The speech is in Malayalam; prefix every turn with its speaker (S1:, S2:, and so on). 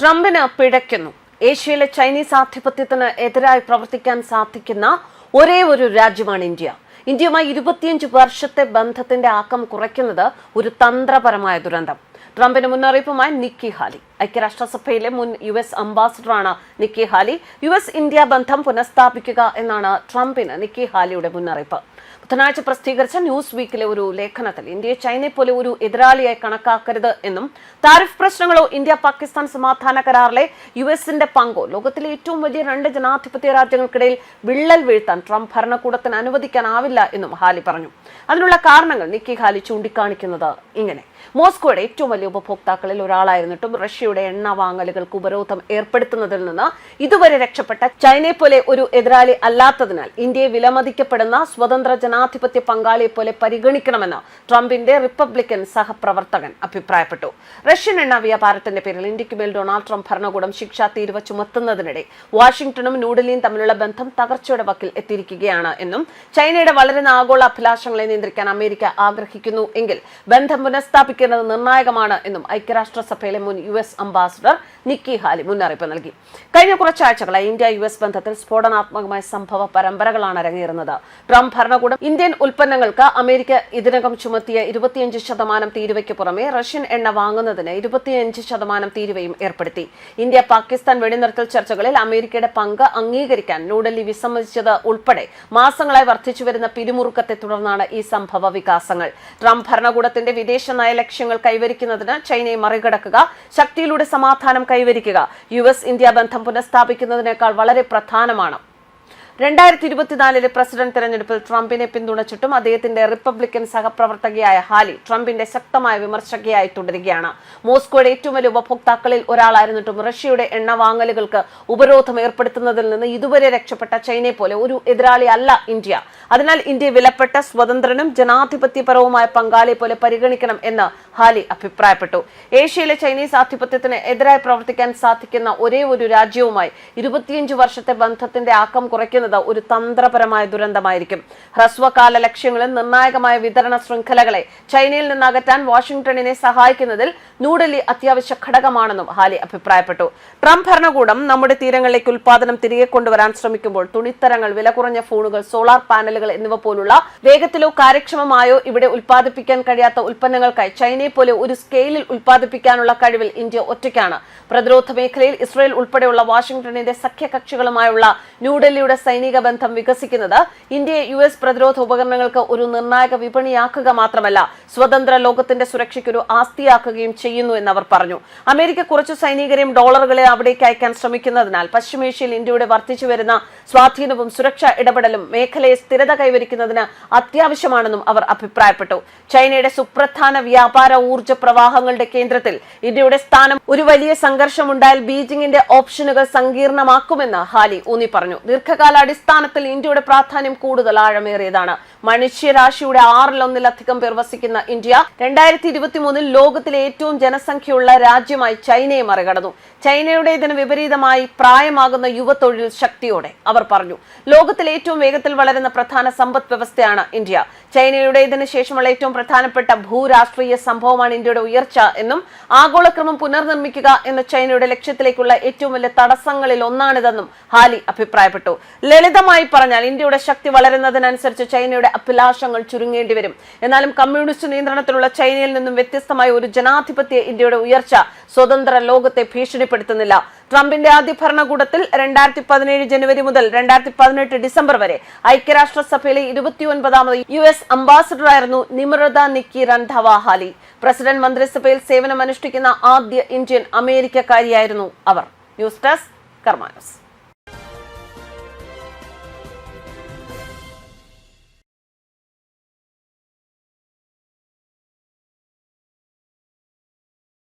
S1: ട്രംപിന് പിഴയ്ക്കുന്നു. ഏഷ്യയിലെ ചൈനീസ് ആധിപത്യത്തിന് എതിരായി പ്രവർത്തിക്കാൻ സാധിക്കുന്ന ഒരേ ഒരു രാജ്യമാണ് ഇന്ത്യ. ഇന്ത്യയുമായി ഇരുപത്തിയഞ്ച് വർഷത്തെ ബന്ധത്തിന്റെ ആക്കം കുറയ്ക്കുന്നത് ഒരു തന്ത്രപരമായ ദുരന്തം. ട്രംപിന് മുന്നറിയിപ്പുമായി നിക്കി ഹാലി. ഐക്യരാഷ്ട്രസഭയിലെ മുൻ U S അംബാസിഡറാണ് Nikki Haley. U S India ബന്ധം പുനഃസ്ഥാപിക്കുക എന്നാണ് ട്രംപിന് നിക്കി ഹാലിയുടെ മുന്നറിയിപ്പ്. ബുധനാഴ്ച പ്രസിദ്ധീകരിച്ച ന്യൂസ് വീക്കിലെ ഒരു ലേഖനത്തിൽ ഇന്ത്യയെ ചൈനയെ പോലെ ഒരു എതിരാളിയായി കണക്കാക്കരുത് എന്നും താരിഫ് പ്രശ്നങ്ങളോ ഇന്ത്യ പാകിസ്ഥാൻ സമാധാന കരാറിലെ യു എസിന്റെ പങ്കോ ലോകത്തിലെ ഏറ്റവും വലിയ രണ്ട് ജനാധിപത്യ രാജ്യങ്ങൾക്കിടയിൽ വിള്ളൽ വീഴ്ത്താൻ ട്രംപ് ഭരണകൂടത്തിന് അനുവദിക്കാനാവില്ല എന്നും ഹാലി പറഞ്ഞു. അതിനുള്ള കാരണങ്ങൾ നിക്കി ഹാലി ചൂണ്ടിക്കാണിക്കുന്നത് ഇങ്ങനെ. മോസ്കോയുടെ ഏറ്റവും വലിയ ഉപഭോക്താക്കളിൽ ഒരാളായിരുന്നിട്ടും റഷ്യയുടെ എണ്ണ വാങ്ങലുകൾക്ക് ഉപരോധം ഏർപ്പെടുത്തുന്നതിൽ നിന്ന് ഇതുവരെ രക്ഷപ്പെട്ട ചൈനയെ പോലെ ഒരു എതിരാളി അല്ലാത്തതിനാൽ ഇന്ത്യയെ വിലമതിക്കപ്പെടുന്ന സ്വതന്ത്ര ജനാധിപത്യ പങ്കാളിയെ പോലെ പരിഗണിക്കണമെന്ന് ട്രംപിന്റെ റിപ്പബ്ലിക്കൻ സഹപ്രവർത്തകൻ അഭിപ്രായപ്പെട്ടു. റഷ്യൻ എണ്ണ വ്യാപാരത്തിന്റെ പേരിൽ ഇന്ത്യയ്ക്ക് മേൽ ഡൊണാൾഡ് ട്രംപ് ഭരണകൂടം ശിക്ഷാ തീരുവ ചുമത്തുന്നതിനിടെ വാഷിംഗ്ടണും ന്യൂഡൽഹിയും തമ്മിലുള്ള ബന്ധം തകർച്ചയുടെ വക്കിൽ എത്തിയിരിക്കുകയാണ് എന്നും ചൈനയുടെ വളരുന്ന ആഗോള അഭിലാഷങ്ങളെ നിയന്ത്രിക്കാൻ അമേരിക്ക ആഗ്രഹിക്കുന്നു എങ്കിൽ ബന്ധം പുനഃസ്ഥാപിക്കേണ്ടത് നിർണായകമാണ് എന്നും ഐക്യരാഷ്ട്രസഭയിലെ മുൻ U S ambassador Nikki Haley മുന്നറിയിപ്പ് നൽകി. കഴിഞ്ഞ കുറച്ചാഴ്ചകളായി ഇന്ത്യ യു എസ് ബന്ധത്തിൽ സ്ഫോടനാത്മകമായ സംഭവ പരമ്പരകളാണ് അരങ്ങേറുന്നത്. ട്രംപ് ഭരണകൂടം ഇന്ത്യൻ ഉൽപ്പന്നങ്ങൾക്ക് അമേരിക്ക ഇതിനകം ചുമത്തിയ ഇരുപത്തിയഞ്ച് ശതമാനം തീരുവയ്ക്ക് പുറമെ റഷ്യൻ എണ്ണ വാങ്ങുന്നതിന് ഇരുപത്തിയഞ്ച് ശതമാനം തീരുവയും ഏർപ്പെടുത്തി. ഇന്ത്യ പാകിസ്ഥാൻ വെടിനിർത്തൽ ചർച്ചകളിൽ അമേരിക്കയുടെ പങ്ക് അംഗീകരിക്കാൻ ന്യൂഡൽഹി വിസമ്മതിച്ചത് ഉൾപ്പെടെ മാസങ്ങളായി വർദ്ധിച്ചു വരുന്ന പിരിമുറുക്കത്തെ തുടർന്നാണ് ഈ സംഭവ വികാസങ്ങൾ. ട്രംപ് ഭരണകൂടത്തിന്റെ വിദേശ നയ ലക്ഷ്യങ്ങൾ കൈവരിക്കുന്നതിന് ചൈനയെ മറികടക്കുക ശക്തിയിലൂടെ സമാധാനം കൈവരിക്കുക. യു എസ് ഇന്ത്യ ബന്ധം പുനഃസ്ഥാപിക്കുന്നതിനേക്കാൾ വളരെ പ്രധാനമാണ്. രണ്ടായിരത്തി ഇരുപത്തിനാലിലെ പ്രസിഡന്റ് തെരഞ്ഞെടുപ്പിൽ ട്രംപിനെ പിന്തുണച്ചിട്ടും അദ്ദേഹത്തിന്റെ റിപ്പബ്ലിക്കൻ സഹപ്രവർത്തകയായ ഹാലി ട്രംപിന്റെ ശക്തമായ വിമർശകയായി തുടരുകയാണ്. മോസ്കോയുടെ ഏറ്റവും വലിയ ഉപഭോക്താക്കളിൽ ഒരാളായിരുന്നിട്ടും റഷ്യയുടെ എണ്ണ വാങ്ങലുകൾക്ക് ഉപരോധം ഏർപ്പെടുത്തുന്നതിൽ നിന്ന് ഇതുവരെ രക്ഷപ്പെട്ട ചൈനയെ പോലെ ഒരു എതിരാളി അല്ല ഇന്ത്യ. അതിനാൽ ഇന്ത്യ വിലപ്പെട്ട സ്വതന്ത്രനും ജനാധിപത്യപരവുമായ പങ്കാളിയെ പോലെ പരിഗണിക്കണം എന്ന് ഹാലി അഭിപ്രായപ്പെട്ടു. ഏഷ്യയിലെ ചൈനീസ് ആധിപത്യത്തിന് എതിരായി പ്രവർത്തിക്കാൻ സാധിക്കുന്ന ഒരേ ഒരു രാജ്യവുമായി ഇരുപത്തിയഞ്ച് വർഷത്തെ ബന്ധത്തിന്റെ ആക്കം കുറയ്ക്കുന്നത് ഒരു തന്ത്രപരമായ ദുരന്തമായിരിക്കും. ഹ്രസ്വകാല ലക്ഷ്യങ്ങളിൽ നിർണായകമായ വിതരണ ശൃംഖലകളെ ചൈനയിൽ നിന്ന് അകറ്റാൻ വാഷിംഗ്ടണിനെ സഹായിക്കുന്നതിൽ ന്യൂഡൽഹി അത്യാവശ്യ ഘടകമാണെന്നും ഹാലി അഭിപ്രായപ്പെട്ടു. ട്രംപ് ഭരണകൂടം നമ്മുടെ തീരങ്ങളിലേക്ക് ഉൽപാദനം തിരികെ കൊണ്ടുവരാൻ ശ്രമിക്കുമ്പോൾ തുണിത്തരങ്ങൾ വില കുറഞ്ഞ ഫോണുകൾ സോളാർ പാനലുകൾ എന്നിവ പോലുള്ള വേഗത്തിലോ കാര്യക്ഷമമായോ ഇവിടെ ഉൽപ്പാദിപ്പിക്കാൻ കഴിയാത്ത ഉൽപ്പന്നങ്ങൾക്കായി ചൈനയെ പോലെ ഒരു സ്കെയിലിൽ ഉൽപ്പാദിപ്പിക്കാനുള്ള കഴിവിൽ ഇന്ത്യ ഒറ്റയ്ക്കാണ്. പ്രതിരോധ മേഖലയിൽ ഇസ്രയേൽ ഉൾപ്പെടെയുള്ള വാഷിംഗ്ടണിന്റെ സഖ്യകക്ഷികളുമായുള്ള ന്യൂഡൽഹിയുടെ സൈനിക ബന്ധം വികസിക്കുന്നത് ഇന്ത്യയെ യു എസ് പ്രതിരോധ ഉപകരണങ്ങൾക്ക് ഒരു നിർണായക വിപണിയാക്കുക മാത്രമല്ല സ്വതന്ത്ര ലോകത്തിന്റെ സുരക്ഷയ്ക്ക് ഒരു ആസ്തിയാക്കുകയും ചെയ്യുന്നു എന്ന് അവർ പറഞ്ഞു. അമേരിക്ക കുറച്ചു സൈനികരെയും ഡോളറുകളെ അവിടേക്ക് അയക്കാൻ ശ്രമിക്കുന്നതിനാൽ പശ്ചിമേഷ്യയിൽ ഇന്ത്യയുടെ വർദ്ധിച്ചുവരുന്ന സ്വാധീനവും സുരക്ഷാ ഇടപെടലും മേഖലയെ സ്ഥിരത കൈവരിക്കുന്നതിന് അത്യാവശ്യമാണെന്നും അവർ അഭിപ്രായപ്പെട്ടു. ചൈനയുടെ സുപ്രധാന വ്യാപാര ഊർജ പ്രവാഹങ്ങളുടെ കേന്ദ്രത്തിൽ ഇന്ത്യയുടെ സ്ഥാനം ഒരു വലിയ സംഘർഷമുണ്ടായാൽ ബീജിംഗിന്റെ ഓപ്ഷനുകൾ സങ്കീർണമാക്കുമെന്ന് ഹാലി ഊന്നി പറഞ്ഞു. ദീർഘകാല അടിസ്ഥാനത്തിൽ ഇന്ത്യയുടെ പ്രാധാന്യം കൂടുതൽ ആഴമേറിയതാണ്. മനുഷ്യരാശിയുടെ ആറിലൊന്നിലധികം പേർ വസിക്കുന്ന ഇന്ത്യ രണ്ടായിരത്തി ഇരുപത്തി മൂന്നിൽ ലോകത്തിലെ ഏറ്റവും ജനസംഖ്യയുള്ള രാജ്യമായി ചൈനയെ മറികടന്നു. ചൈനയുടെ ഇതിന് വിപരീതമായി പ്രായമാകുന്ന യുവത്തൊഴിൽ ശക്തിയോടെ അവർ പറഞ്ഞു ലോകത്തിലെ ഏറ്റവും വേഗത്തിൽ വളരുന്ന പ്രധാന സമ്പദ് വ്യവസ്ഥയാണ് ഇന്ത്യ. ചൈനയുടെ ഇതിന് ശേഷമുള്ള ഏറ്റവും പ്രധാനപ്പെട്ട ഭൂരാഷ്ട്രീയ സംഭവമാണ് ഇന്ത്യയുടെ ഉയർച്ച എന്നും ആഗോളക്രമം പുനർനിർമ്മിക്കുക എന്ന ചൈനയുടെ ലക്ഷ്യത്തിലേക്കുള്ള ഏറ്റവും വലിയ തടസ്സങ്ങളിൽ ഒന്നാണിതെന്നും ഹാലി അഭിപ്രായപ്പെട്ടു. ലളിതമായി പറഞ്ഞാൽ ഇന്ത്യയുടെ ശക്തി വളരുന്നതിനനുസരിച്ച് ചൈനയുടെ അഭിലാഷങ്ങൾ ചുരുങ്ങേണ്ടി വരും. എന്നാലും കമ്മ്യൂണിസ്റ്റ് നിയന്ത്രണത്തിലുള്ള ചൈനയിൽ നിന്നും വ്യത്യസ്തമായ ഒരു ജനാധിപത്യ ഇന്ത്യയുടെ ഉയർച്ച സ്വതന്ത്ര ലോകത്തെ ഭീഷണിപ്പെടുത്തുന്നില്ല. ട്രംപിന്റെ ആദ്യ ഭരണകൂടത്തിൽ രണ്ടായിരത്തി പതിനേഴ് ജനുവരി മുതൽ രണ്ടായിരത്തി പതിനെട്ട് ഡിസംബർ വരെ ഐക്യരാഷ്ട്രസഭയിലെ ഇരുപത്തിയൊൻപതാമത് യു എസ് അംബാസഡറായിരുന്നു നിമൃത നിക്കി രന്ധവാഹാലി പ്രസിഡന്റ് മന്ത്രിസഭയിൽ സേവനമനുഷ്ഠിക്കുന്ന ആദ്യ ഇന്ത്യൻ അമേരിക്കക്കാരിയായിരുന്നു അവർ. News desk കർമാനസ്.